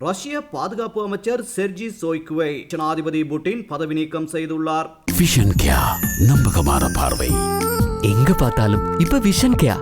ரஷ்ய பாதுகாப்பு அமைச்சர் செர்ஜி சோய்குவை ஜனாதிபதி புட்டின் பதவி நீக்கம் செய்துள்ளார். விஷன் கியா நம்பகமான பார்வை. எங்க பார்த்தாலும் இப்ப விஷன் கேயா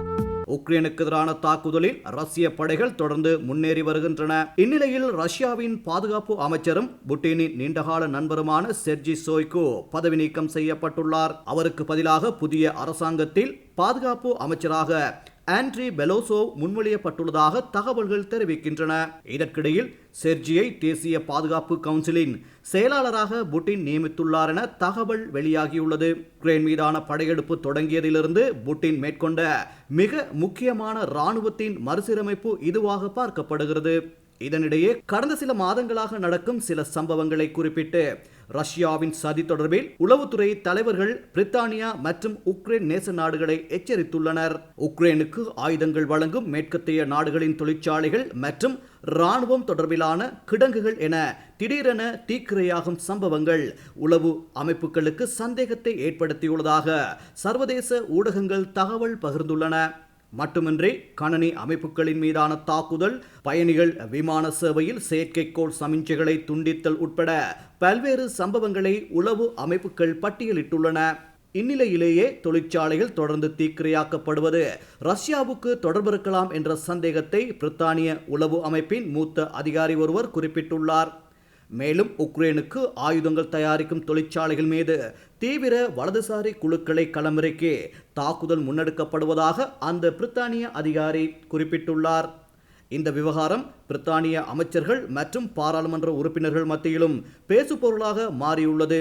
உக்ரைனுக்கு எதிரான தாக்குதலில் ரஷ்ய படைகள் தொடர்ந்து முன்னேறி வருகின்றன. இந்நிலையில் ரஷ்யாவின் பாதுகாப்பு அமைச்சரும் புட்டினின் நீண்டகால நண்பருமான செர்ஜி சோய்கு பதவி நீக்கம் செய்யப்பட்டுள்ளார். அவருக்கு பதிலாக புதிய அரசாங்கத்தில் பாதுகாப்பு அமைச்சராக ஆண்ட்ரி பெலோசோ முன்மொழியப்பட்டுள்ளதாக தகவல்கள் தெரிவிக்கின்றன. இதற்கிடையில் செர்ஜியை தேசிய பாதுகாப்பு கவுன்சிலின் செயலாளராக புட்டின் நியமித்துள்ளார் என தகவல் வெளியாகியுள்ளது. உக்ரைன் மீதான படையெடுப்பு தொடங்கியதிலிருந்து புட்டின் மேற்கொண்ட மிக முக்கியமான இராணுவத்தின் மறுசீரமைப்பு இதுவாக பார்க்கப்படுகிறது. இதனிடையே கடந்த சில மாதங்களாக நடக்கும் சில சம்பவங்களை குறிப்பிட்டு ரஷ்யாவின் சதி தொடர்பில் உளவுத்துறை தலைவர்கள் பிரித்தானியா மற்றும் உக்ரைன் நேச நாடுகளை எச்சரித்துள்ளனர். உக்ரைனுக்கு ஆயுதங்கள் வழங்கும் மேற்கத்திய நாடுகளின் தொழிற்சாலைகள் மற்றும் இராணுவம் தொடர்பிலான கிடங்குகள் என திடீரென தீக்கிரையாகும் சம்பவங்கள் உளவு அமைப்புகளுக்கு சந்தேகத்தை ஏற்படுத்தியுள்ளதாக சர்வதேச ஊடகங்கள் தகவல் பகிர்ந்துள்ளன. மட்டுமின்றி கணனி அமைப்புகளின் மீதான தாக்குதல் பயணிகள் விமான சேவையில் செயற்கைக்கோள் சமிஞ்சைகளை துண்டித்தல் உட்பட பல்வேறு சம்பவங்களை உளவு அமைப்புகள் பட்டியலிட்டுள்ளன. இந்நிலையிலேயே தொழிற்சாலைகள் தொடர்ந்து தீக்கிரையாக்கப்படுவது ரஷ்யாவுக்கு தொடர்பு இருக்கலாம் என்ற சந்தேகத்தை பிரித்தானிய உளவு அமைப்பின் மூத்த அதிகாரி ஒருவர் குறிப்பிட்டுள்ளார். மேலும் உக்ரைனுக்கு ஆயுதங்கள் தயாரிக்கும் தொழிற்சாலைகள் மீது தீவிர வலதுசாரி குழுக்களை களமிறக்கி தாக்குதல் முன்னெடுக்கப்படுவதாக அந்த பிரித்தானிய அதிகாரி குறிப்பிட்டுள்ளார். இந்த விவகாரம் பிரித்தானிய அமைச்சர்கள் மற்றும் பாராளுமன்ற உறுப்பினர்கள் மத்தியிலும் பேசுபொருளாக மாறியுள்ளது.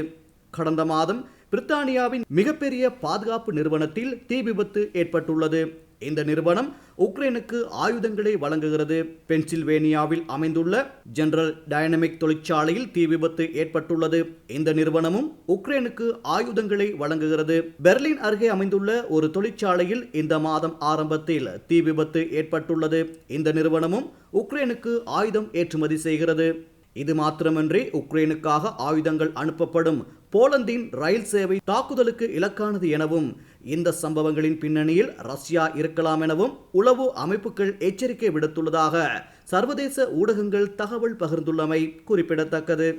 கடந்த மாதம் பிரித்தானியாவின் மிகப்பெரிய பாதுகாப்பு நிறுவனத்தில் தீ விபத்து ஏற்பட்டுள்ளது. இந்த நிறுவனம் உக்ரைனுக்கு ஆயுதங்களை வழங்குகிறது. பென்சில்வேனியாவில் அமைந்துள்ள ஜெனரல் டைனமிக் தொழிற்சாலையில் தீ விபத்து ஏற்பட்டுள்ளது. இந்த நிறுவனமும் உக்ரைனுக்கு ஆயுதங்களை வழங்குகிறது. பெர்லின் அருகே அமைந்துள்ள ஒரு தொழிற்சாலையில் இந்த மாதம் ஆரம்பத்தில் தீ விபத்து ஏற்பட்டுள்ளது. இந்த நிறுவனமும் உக்ரைனுக்கு ஆயுதம் ஏற்றுமதி செய்கிறது. இது மாத்திரமின்றி உக்ரைனுக்காக ஆயுதங்கள் அனுப்பப்படும் போலந்தின் ரயில் சேவை தாக்குதலுக்கு இலக்கானது எனவும் இந்த சம்பவங்களின் பின்னணியில் ரஷ்யா இருக்கலாம் எனவும் உளவு அமைப்புகள் எச்சரிக்கை விடுத்துள்ளதாக சர்வதேச ஊடகங்கள் தகவல் பகிர்ந்துள்ளமை குறிப்பிடத்தக்கது.